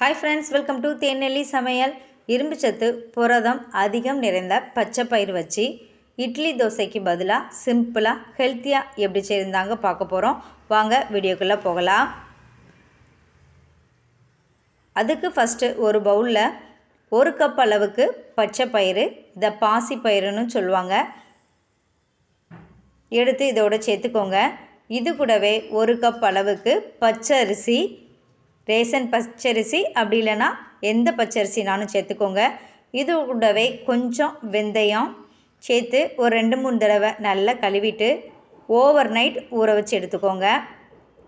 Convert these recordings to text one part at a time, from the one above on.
Hi friends welcome to Thenelli சமையல். இரும்புச்சத்து புரதம் அதிகம் நிறைந்த பச்சை பயிர் வச்சு இட்லி தோசைக்கு பதிலாக சிம்பிளாக ஹெல்த்தியாக எப்படி செய்திருந்தாங்க பார்க்க போகிறோம் வாங்க வீடியோக்குள்ளே போகலாம். அதுக்கு ஃபஸ்ட்டு ஒரு பவுலில் ஒரு கப் அளவுக்கு பச்சை பயிறு இதை பாசி பயிறுன்னு சொல்லுவாங்க. எடுத்து இதோட சேர்த்துக்கோங்க. இது கூடவே ஒரு கப் அளவுக்கு பச்சை அரிசி ரேசன் பச்சரிசி அப்படி இல்லைன்னா எந்த பச்சரிசினாலும் சேர்த்துக்கோங்க. இது கூடவே கொஞ்சம் வெந்தயம் சேர்த்து ஒரு ரெண்டு மூணு தடவை நல்லா கழுவிட்டு ஓவர் நைட் ஊற வச்சு எடுத்துக்கோங்க.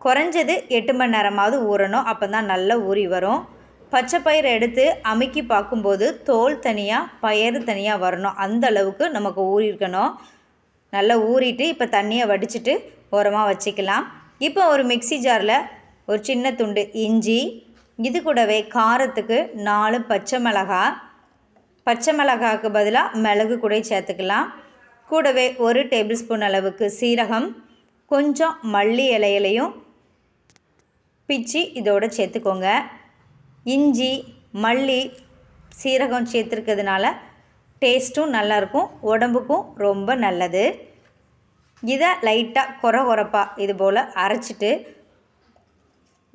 குறைஞ்சது எட்டு மணி நேரமாவது ஊறணும் அப்போ தான் நல்லா ஊறி வரும். பச்சை பயிரை எடுத்து அமுக்கி பார்க்கும்போது தோல் தனியாக பயிறு தனியாக வரணும். அந்த அளவுக்கு நமக்கு ஊறிருக்கணும் நல்லா ஊறிட்டு இப்போ தண்ணியை வடிச்சிட்டு ஓரமாக வச்சுக்கலாம். இப்போ ஒரு மிக்சி ஜாரில் ஒரு சின்ன துண்டு இஞ்சி இது கூடவே காரத்துக்கு நாலு பச்சை மிளகா. பச்சை மிளகாய்க்கு பதிலாக மிளகு கூட சேர்த்துக்கலாம். கூடவே ஒரு டேபிள் ஸ்பூன் அளவுக்கு சீரகம் கொஞ்சம் மல்லி இலையிலையும் பிச்சு இதோட சேர்த்துக்கோங்க. இஞ்சி மல்லி சீரகம் சேர்த்துருக்கிறதுனால டேஸ்ட்டும் நல்லாயிருக்கும் உடம்புக்கும் ரொம்ப நல்லது. இதை லைட்டாக குறை குறைப்பாக இது போல் அரைச்சிட்டு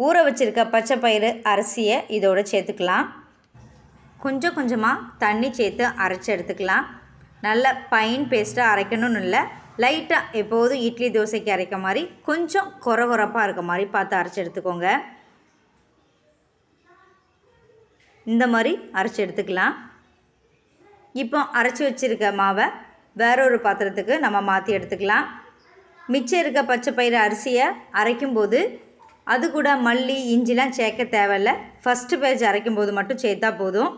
ஊற வச்சுருக்க பச்சை பயிறு அரிசியை இதோடு சேர்த்துக்கலாம். கொஞ்சம் கொஞ்சமாக தண்ணி சேர்த்து அரைச்சி எடுத்துக்கலாம். நல்ல பைன் பேஸ்ட்டாக அரைக்கணும்னு இல்லை. லைட்டாக எப்போதும் இட்லி தோசைக்கு அரைக்க மாதிரி கொஞ்சம் குற குறப்பாக இருக்க மாதிரி பார்த்து அரைச்சி எடுத்துக்கோங்க. இந்த மாதிரி அரைச்சி எடுத்துக்கலாம். இப்போ அரைச்சி வச்சுருக்க மாவை வேறொரு பாத்திரத்துக்கு நம்ம மாற்றி எடுத்துக்கலாம். மிச்சம் இருக்க பச்சை பயிறு அரிசியை அரைக்கும்போது அது கூட மல்லி இஞ்சிலாம் சேர்க்க தேவையில்ல. ஃபஸ்ட்டு பேஜ் அரைக்கும் போது மட்டும் சேர்த்தா போதும்.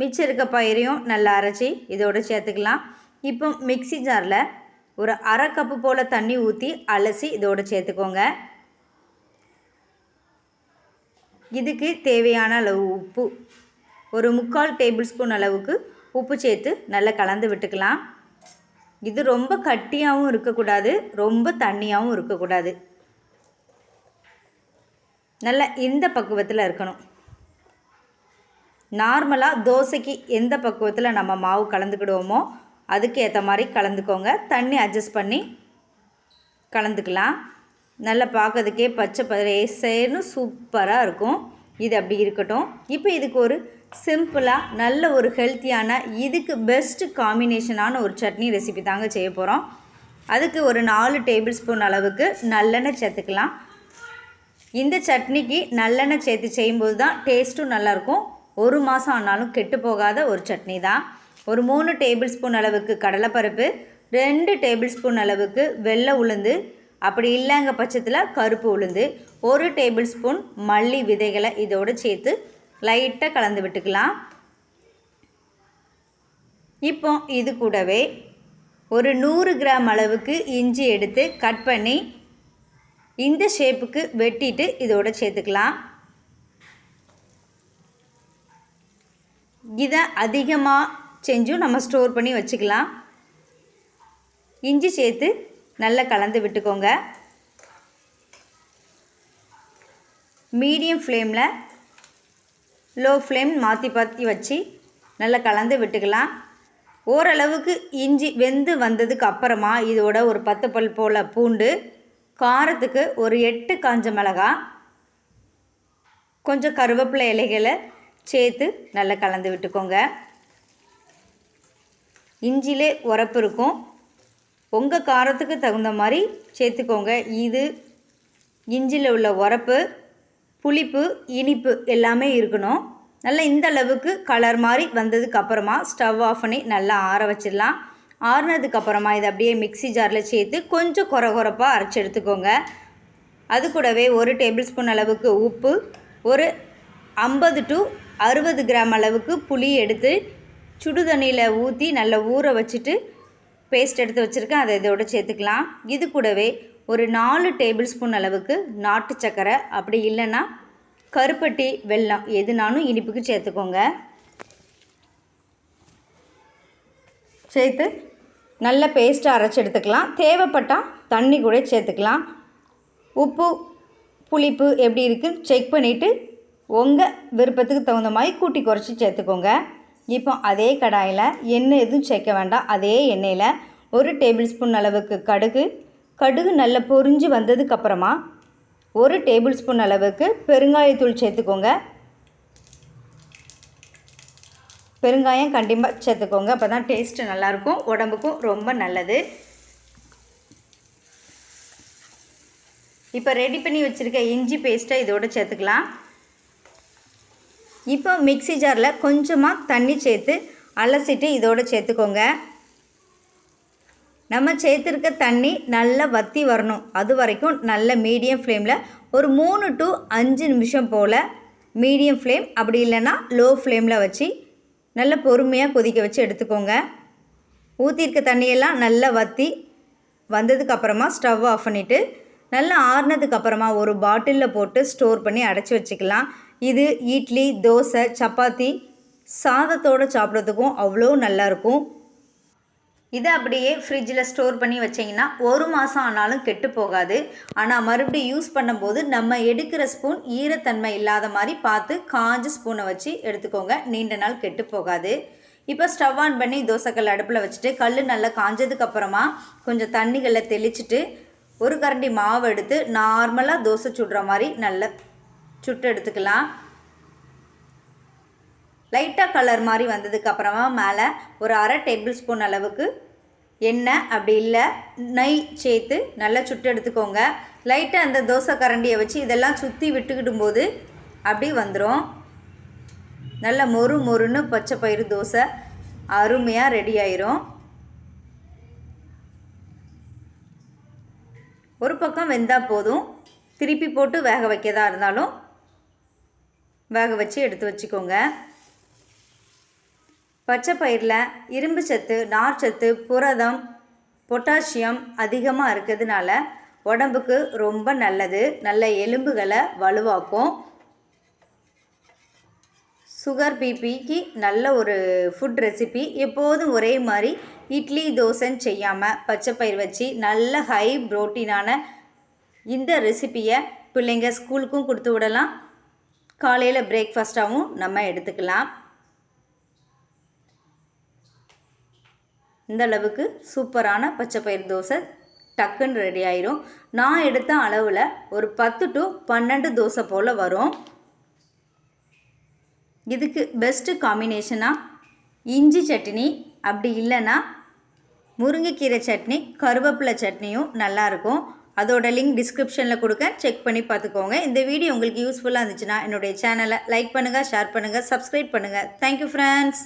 மிச்சம் இருக்க பயிரையும் நல்லா அரைச்சி இதோடு சேர்த்துக்கலாம். இப்போ மிக்சி ஜாரில் ஒரு அரை கப்பு போல் தண்ணி ஊற்றி அலசி இதோடு சேர்த்துக்கோங்க. இதுக்கு தேவையான அளவு உப்பு. ஒரு முக்கால் டேபிள் ஸ்பூன் அளவுக்கு உப்பு சேர்த்து நல்லா கலந்து விட்டுக்கலாம். இது ரொம்ப கட்டியாகவும் இருக்கக்கூடாது ரொம்ப தண்ணியாகவும் இருக்கக்கூடாது. நல்லா இந்த பக்குவத்தில் இருக்கணும்? நார்மலாக தோசைக்கு எந்த பக்குவத்தில் நம்ம மாவு கலந்துக்கிடுவோமோ அதுக்கு ஏற்ற மாதிரி கலந்துக்கோங்க. தண்ணி அட்ஜஸ்ட் பண்ணி கலந்துக்கலாம். நல்லா பார்க்கறதுக்கே பச்சை பரேசேன்னு சூப்பராக இருக்கும். இது அப்படி இருக்கட்டும். இப்போ இதுக்கு ஒரு சிம்பிளாக நல்ல ஒரு ஹெல்த்தியான இதுக்கு பெஸ்ட்டு காம்பினேஷனான ஒரு சட்னி ரெசிபி தாங்க செய்ய போகிறோம் அதுக்கு ஒரு நாலு டேபிள் ஸ்பூன் அளவுக்கு நல்லெண்ணெய் சேர்த்துக்கலாம். இந்த சட்னிக்கு நல்லெண்ணெய் சேர்த்து செய்யும்போது தான் டேஸ்ட்டும் நல்லாயிருக்கும். ஒரு மாதம் ஆனாலும் கெட்டு போகாத ஒரு சட்னி தான். ஒரு மூணு டேபிள் ஸ்பூன் அளவுக்கு கடலைப்பருப்பு ரெண்டு டேபிள் ஸ்பூன் அளவுக்கு வெள்ளை உளுந்து அப்படி இல்லைங்க பட்சத்தில் கருப்பு உளுந்து ஒரு டேபிள் ஸ்பூன் மல்லி விதைகளை இதோடு சேர்த்து லைட்டாக கலந்து விட்டுக்கலாம். இப்போ இது கூடவே ஒரு நூறு கிராம் அளவுக்கு இஞ்சி எடுத்து கட் பண்ணி இந்த ஷேப்புக்கு வெட்டிட்டு இதோட சேர்த்துக்கலாம். இதை அதிகமாக செஞ்சும் நம்ம ஸ்டோர் பண்ணி வச்சுக்கலாம். இஞ்சி சேர்த்து நல்லா கலந்து விட்டுக்கோங்க. மீடியம் ஃப்ளேமில் லோ ஃப்ளேம் மாற்றி மாற்றி வச்சு நல்லா கலந்து விட்டுக்கலாம். ஓரளவுக்கு இஞ்சி வெந்து வந்ததுக்கு அப்புறமா இதோட ஒரு பத்து பல் போல் பூண்டு காரத்துக்கு ஒரு எட்டு காஞ்ச மிளகா கொஞ்சம் கருவேப்பிலை இலைகளை சேர்த்து நல்லா கலந்து விட்டுக்கோங்க. இஞ்சிலே உரப்பு இருக்கும். உங்கள் காரத்துக்கு தகுந்த மாதிரி சேர்த்துக்கோங்க. இது இஞ்சியில் உள்ள உரப்பு புளிப்பு இனிப்பு எல்லாமே இருக்கணும். நல்லா இந்த அளவுக்கு கலர் மாதிரி வந்ததுக்கு அப்புறமா ஸ்டவ் ஆஃப் பண்ணி நல்லா ஆற வச்சிடலாம். ஆறுனதுக்கப்புறமா இதை அப்படியே மிக்சி ஜாரில் சேர்த்து கொஞ்சம் குறை குறைப்பாக அரைச்சி எடுத்துக்கோங்க. அது கூடவே ஒரு டேபிள் ஸ்பூன் அளவுக்கு உப்பு ஒரு ஐம்பது டு அறுபது கிராம் அளவுக்கு புளி எடுத்து சுடு தண்ணியில் ஊற்றி நல்லா ஊற வச்சுட்டு பேஸ்ட் எடுத்து வச்சுருக்கேன். அதை இதோட சேர்த்துக்கலாம். இது கூடவே ஒரு நாலு டேபிள் ஸ்பூன் அளவுக்கு நாட்டு சக்கரை அப்படி இல்லைன்னா கருப்பட்டி வெல்லம் எதுனாலும் இனிப்புக்கு சேர்த்துக்கோங்க. சேர்த்து நல்ல பேஸ்ட்டை அரைச்சி எடுத்துக்கலாம். தேவைப்பட்டால் தண்ணி கூட சேர்த்துக்கலாம். உப்பு புளிப்பு எப்படி இருக்குன்னு செக் பண்ணிவிட்டு உங்கள் விருப்பத்துக்கு தகுந்த மாதிரி கூட்டி குறைச்சி சேர்த்துக்கோங்க. இப்போ அதே கடாயில் எண்ணெய் எதுவும் சேர்க்க வேண்டாம். அதே எண்ணெயில் ஒரு டேபிள் ஸ்பூன் அளவுக்கு கடுகு. கடுகு நல்லா பொரிஞ்சு வந்ததுக்கப்புறமா ஒரு டேபிள் ஸ்பூன் அளவுக்கு பெருங்காயத்தூள் சேர்த்துக்கோங்க. பெருங்காயம் கண்டிப்பாக சேர்த்துக்கோங்க. அப்போ தான் டேஸ்ட்டு நல்லாயிருக்கும். உடம்புக்கும் ரொம்ப நல்லது. இப்போ ரெடி பண்ணி வச்சுருக்க இஞ்சி பேஸ்ட்டை இதோடு சேர்த்துக்கலாம். இப்போ மிக்ஸி ஜாரில் கொஞ்சமாக தண்ணி சேர்த்து அலசிட்டு இதோடு சேர்த்துக்கோங்க. நம்ம சேர்த்துருக்க தண்ணி நல்லா வற்றி வரணும். அது வரைக்கும் நல்ல மீடியம் ஃப்ளேமில் ஒரு மூணு டு அஞ்சு நிமிஷம் போல் மீடியம் ஃப்ளேம் அப்படி இல்லைன்னா லோ ஃப்ளேமில் வச்சு நல்ல பொறுமையாக கொதிக்க வச்சு எடுத்துக்கோங்க. ஊற்றிருக்க தண்ணியெல்லாம் நல்லா வற்றி வந்ததுக்கப்புறமா ஸ்டவ் ஆஃப் பண்ணிவிட்டு நல்லா ஆறுனதுக்கப்புறமா ஒரு பாட்டிலில் போட்டு ஸ்டோர் பண்ணி அடைச்சி வச்சுக்கலாம். இது இட்லி தோசை சப்பாத்தி சாதத்தோடு சாப்பிட்றதுக்கும் அவ்வளோ நல்லாயிருக்கும் இதை அப்படியே ஃப்ரிட்ஜில் ஸ்டோர் பண்ணி வச்சிங்கன்னா ஒரு மாதம் ஆனாலும் கெட்டு போகாது. ஆனால் மறுபடியும் யூஸ் பண்ணும்போது நம்ம எடுக்கிற ஸ்பூன் ஈரத்தன்மை இல்லாத மாதிரி பார்த்து காஞ்ச ஸ்பூனை வச்சு எடுத்துக்கோங்க. நீண்ட நாள் கெட்டு போகாது. இப்போ ஸ்டவ் ஆன் பண்ணி தோசைக்கல் அடுப்பில் வச்சுட்டு கல் நல்லா காஞ்சதுக்கப்புறமா கொஞ்சம் தண்ணிகளை தெளிச்சுட்டு ஒரு கரண்டி மாவு எடுத்து நார்மலாக தோசை சுடுற மாதிரி நல்லா சுட்டு எடுத்துக்கலாம். லைட்டாக கலர் மாதிரி வந்ததுக்கப்புறமா மேலே ஒரு அரை டேபிள் ஸ்பூன் அளவுக்கு எண்ணெய் அப்படி இல்லை நெய் சேர்த்து நல்லா சுட்டு எடுத்துக்கோங்க. லைட்டாக அந்த தோசை கரண்டியை வச்சு இதெல்லாம் சுற்றி விட்டுக்கிட்டும் போது அப்படி வந்துடும் நல்ல மொறு மொறுன்னு பச்சை பயிறு தோசை அருமையாக ரெடி ஆயிரும். ஒரு பக்கம் வெந்தால் போதும். திருப்பி போட்டு வேக வைக்கதா இருந்தாலும் வேக வச்சு எடுத்து வச்சுக்கோங்க. பச்சை பயிரில் இரும்பு சத்து நார்ச்சத்து புரதம் பொட்டாசியம் அதிகமாக இருக்கிறதுனால உடம்புக்கு ரொம்ப நல்லது. நல்ல எலும்புகளை வலுவாக்கும். சுகர் பிபிக்கு நல்ல ஒரு ஃபுட் ரெசிபி எப்போதும் ஒரே மாதிரி இட்லி தோசைன்னு செய்யாமல் பச்சை பயிர் வச்சு நல்ல ஹை புரோட்டீனான இந்த ரெசிப்பியை பிள்ளைங்க ஸ்கூலுக்கும் கொடுத்து விடலாம். காலையில் பிரேக்ஃபாஸ்ட்டாகவும் நம்ம எடுத்துக்கலாம். இந்த அளவுக்கு சூப்பரான பச்சை பயிர் தோசை டக்குன்னு ரெடி ஆயிரும். நான் எடுத்த அளவில் ஒரு பத்து டு பன்னெண்டு தோசை போல் வரும். இதுக்கு பெஸ்ட்டு காம்பினேஷனாக இஞ்சி சட்னி அப்படி இல்லைன்னா முருங்கைக்கீரை சட்னி கருவேப்பிலை சட்னியும் நல்லாயிருக்கும் அதோட லிங்க் டிஸ்கிரிப்ஷனில் கொடுக்க செக் பண்ணி பார்த்துக்கோங்க. இந்த வீடியோ உங்களுக்கு யூஸ்ஃபுல்லாக இருந்துச்சுன்னா என்னுடைய சேனலை லைக் பண்ணுங்கள் ஷேர் பண்ணுங்கள் சப்ஸ்கிரைப் பண்ணுங்கள் தேங்க்யூ ஃப்ரெண்ட்ஸ்